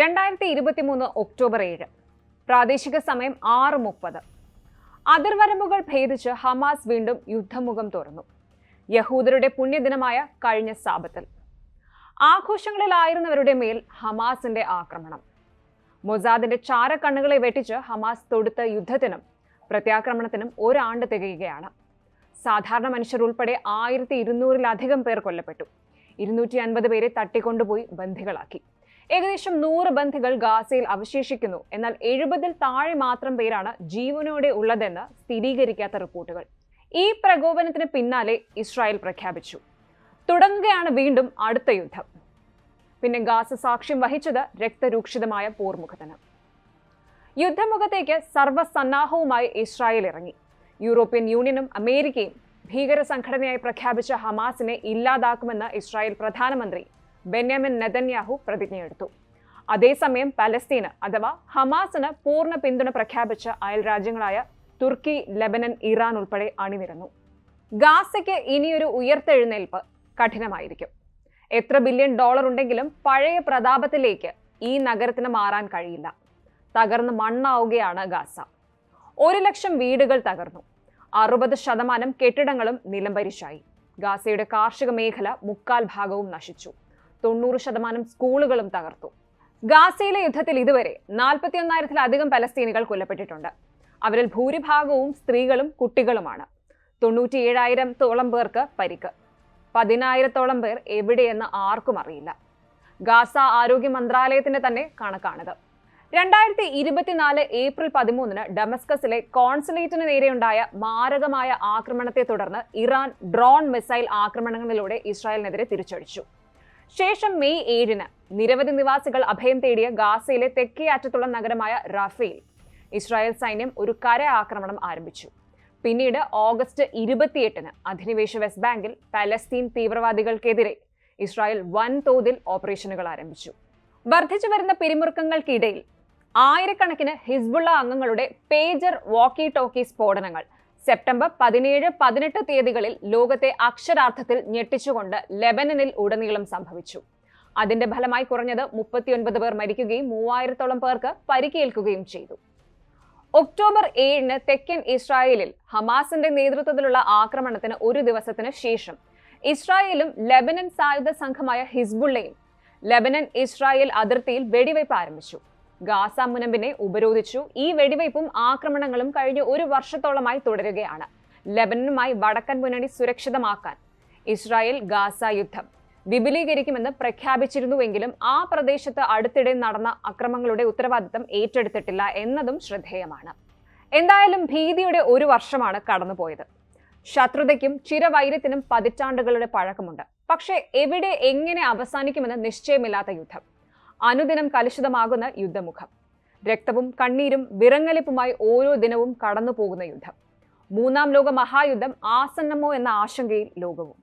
രണ്ടായിരത്തി ഇരുപത്തി മൂന്ന് ഒക്ടോബർ ഏഴ്. പ്രാദേശിക സമയം ആറ് മുപ്പത്. അതിർവരമ്പുകൾ ഭേദിച്ച് ഹമാസ് വീണ്ടും യുദ്ധമുഖം തുറന്നു. യഹൂദരുടെ പുണ്യദിനമായ കഴിഞ്ഞ സാപത്തിൽ ആഘോഷങ്ങളിലായിരുന്നവരുടെ മേൽ ഹമാസിന്റെ ആക്രമണം. മൊസാദിന്റെ ചാരക്കണ്ണുകളെ വെട്ടിച്ച് ഹമാസ് തൊടുത്ത യുദ്ധത്തിനും പ്രത്യാക്രമണത്തിനും ഒരാണ്ട് തികയുകയാണ്. സാധാരണ മനുഷ്യർ ഉൾപ്പെടെ ആയിരത്തി ഇരുന്നൂറിലധികം പേർ കൊല്ലപ്പെട്ടു. ഇരുന്നൂറ്റി അൻപത് പേരെ തട്ടിക്കൊണ്ടുപോയി ബന്ധികളാക്കി ഏകദേശം നൂറ് ബന്ധികൾ ഗാസയിൽ അവശേഷിക്കുന്നു. എന്നാൽ എഴുപതിൽ താഴെ മാത്രം പേരാണ് ജീവനോടെ ഉള്ളതെന്ന് സ്ഥിരീകരിക്കാത്ത റിപ്പോർട്ടുകൾ. ഈ പ്രകോപനത്തിന് പിന്നാലെ ഇസ്രായേൽ പ്രഖ്യാപിച്ചു. തുടങ്ങുകയാണ് വീണ്ടും അടുത്ത യുദ്ധം. പിന്നെ ഗാസ സാക്ഷ്യം വഹിച്ചത് രക്തരൂക്ഷിതമായ പോർമുഖത്തിന്. യുദ്ധമുഖത്തേക്ക് സർവസന്നാഹവുമായി ഇസ്രായേൽ ഇറങ്ങി. യൂറോപ്യൻ യൂണിയനും അമേരിക്കയും ഭീകര സംഘടനയായി പ്രഖ്യാപിച്ച ഹമാസിനെ ഇല്ലാതാക്കുമെന്ന് ഇസ്രായേൽ പ്രധാനമന്ത്രി ബെന്യാമിൻ നെതന്യാഹു പ്രതിജ്ഞയെടുത്തു. അതേസമയം പലസ്തീന് അഥവാ ഹമാസിന് പൂർണ പിന്തുണ പ്രഖ്യാപിച്ച അയൽ രാജ്യങ്ങളായ തുർക്കി ലെബനൻ ഇറാൻ ഉൾപ്പെടെ അണിനിരന്നു. ഗാസയ്ക്ക് ഇനിയൊരു ഉയർത്തെഴുന്നേൽപ്പ് കഠിനമായിരിക്കും. എത്ര ബില്യൺ ഡോളർ ഉണ്ടെങ്കിലും പഴയ പ്രതാപത്തിലേക്ക് ഈ നഗരത്തിന് മാറാൻ കഴിയില്ല. തകർന്ന് മണ്ണാവുകയാണ് ഗാസ. ഒരു ലക്ഷം വീടുകൾ തകർന്നു. അറുപത് ശതമാനം കെട്ടിടങ്ങളും നിലംപരിശായി. ഗാസയുടെ കാർഷിക മേഖല മുക്കാൽ ഭാഗവും നശിച്ചു. തൊണ്ണൂറ് ശതമാനം സ്കൂളുകളും തകർത്തു. ഗാസയിലെ യുദ്ധത്തിൽ ഇതുവരെ നാൽപ്പത്തിയൊന്നായിരത്തിലധികം പലസ്തീനികൾ കൊല്ലപ്പെട്ടിട്ടുണ്ട്. അവരിൽ ഭൂരിഭാഗവും സ്ത്രീകളും കുട്ടികളുമാണ്. തൊണ്ണൂറ്റിയേഴായിരത്തോളം പേർക്ക് പരിക്ക്. പതിനായിരത്തോളം പേർ എവിടെയെന്ന് ആർക്കും അറിയില്ല. ഗാസ ആരോഗ്യ മന്ത്രാലയത്തിന്റെ തന്നെ കണക്കാണിത്. രണ്ടായിരത്തി ഇരുപത്തിനാല് ഏപ്രിൽ പതിമൂന്നിന് ഡമസ്കസിലെ കോൺസുലേറ്റിന് നേരെയുണ്ടായ മാരകമായ ആക്രമണത്തെ തുടർന്ന് ഇറാൻ ഡ്രോൺ മിസൈൽ ആക്രമണങ്ങളിലൂടെ ഇസ്രായേലിനെതിരെ തിരിച്ചടിച്ചു. ശേഷം മെയ് ഏഴിന് നിരവധി നിവാസികൾ അഭയം തേടിയ ഗാസയിലെ തെക്കേ അറ്റത്തുള്ള നഗരമായ റഫേൽ. ഇസ്രായേൽ സൈന്യം ഒരു കര ആക്രമണം ആരംഭിച്ചു. പിന്നീട് ഓഗസ്റ്റ് ഇരുപത്തിയെട്ടിന് അധിനിവേശ വെസ്റ്റ് ബാങ്കിൽ പലസ്തീൻ തീവ്രവാദികൾക്കെതിരെ ഇസ്രായേൽ വൻതോതിൽ ഓപ്പറേഷനുകൾ ആരംഭിച്ചു. വർദ്ധിച്ചു വരുന്ന പിരിമുറുക്കങ്ങൾക്കിടയിൽ ആയിരക്കണക്കിന് ഹിസ്ബുള്ള അംഗങ്ങളുടെ പേജർ വാക്കി ടോക്കി സ്ഫോടനങ്ങൾ സെപ്റ്റംബർ പതിനേഴ് പതിനെട്ട് തീയതികളിൽ ലോകത്തെ അക്ഷരാർത്ഥത്തിൽ ഞെട്ടിച്ചുകൊണ്ട് ലെബനനിൽ ഉടനീളം സംഭവിച്ചു. അതിന്റെ ഫലമായി കുറഞ്ഞത് മുപ്പത്തിയൊൻപത് പേർ മരിക്കുകയും മൂവായിരത്തോളം പേർക്ക് പരിക്കേൽക്കുകയും ചെയ്തു. ഒക്ടോബർ ഏഴിന് തെക്കൻ ഇസ്രായേലിൽ ഹമാസിന്റെ നേതൃത്വത്തിലുള്ള ആക്രമണത്തിന് ഒരു ദിവസത്തിന് ശേഷം ഇസ്രായേലും ലെബനൻ സായുധ സംഘമായ ഹിസ്ബുള്ളയും ലെബനൻ ഇസ്രായേൽ അതിർത്തിയിൽ വെടിവയ്പ് ആരംഭിച്ചു. ഗാസ മുനമ്പിനെ ഉപരോധിച്ചു. ഈ വെടിവയ്പും ആക്രമണങ്ങളും കഴിഞ്ഞ ഒരു വർഷത്തോളമായി തുടരുകയാണ്. ലബനനുമായി വടക്കൻ മുന്നണി സുരക്ഷിതമാക്കാൻ ഇസ്രായേൽ ഗാസ യുദ്ധം വിപുലീകരിക്കുമെന്ന് പ്രഖ്യാപിച്ചിരുന്നുവെങ്കിലും ആ പ്രദേശത്ത് അടുത്തിടെ നടന്ന അക്രമങ്ങളുടെ ഉത്തരവാദിത്തം ഏറ്റെടുത്തിട്ടില്ല എന്നതും ശ്രദ്ധേയമാണ്. എന്തായാലും ഭീതിയുടെ ഒരു വർഷമാണ് കടന്നുപോയത്. ശത്രുതയ്ക്കും ചിരവൈര്യത്തിനും പതിറ്റാണ്ടുകളുടെ പഴക്കമുണ്ട്. പക്ഷേ എവിടെ എങ്ങനെ അവസാനിക്കുമെന്ന് നിശ്ചയമില്ലാത്ത യുദ്ധം. അനുദിനം കലുഷിതമാകുന്ന യുദ്ധമുഖം. രക്തവും കണ്ണീരും വിറങ്ങലിപ്പുമായി ഓരോ ദിനവും കടന്നു പോകുന്ന യുദ്ധം. മൂന്നാം ലോക മഹായുദ്ധം ആസന്നമോ എന്ന ആശങ്കയിൽ ലോകവും.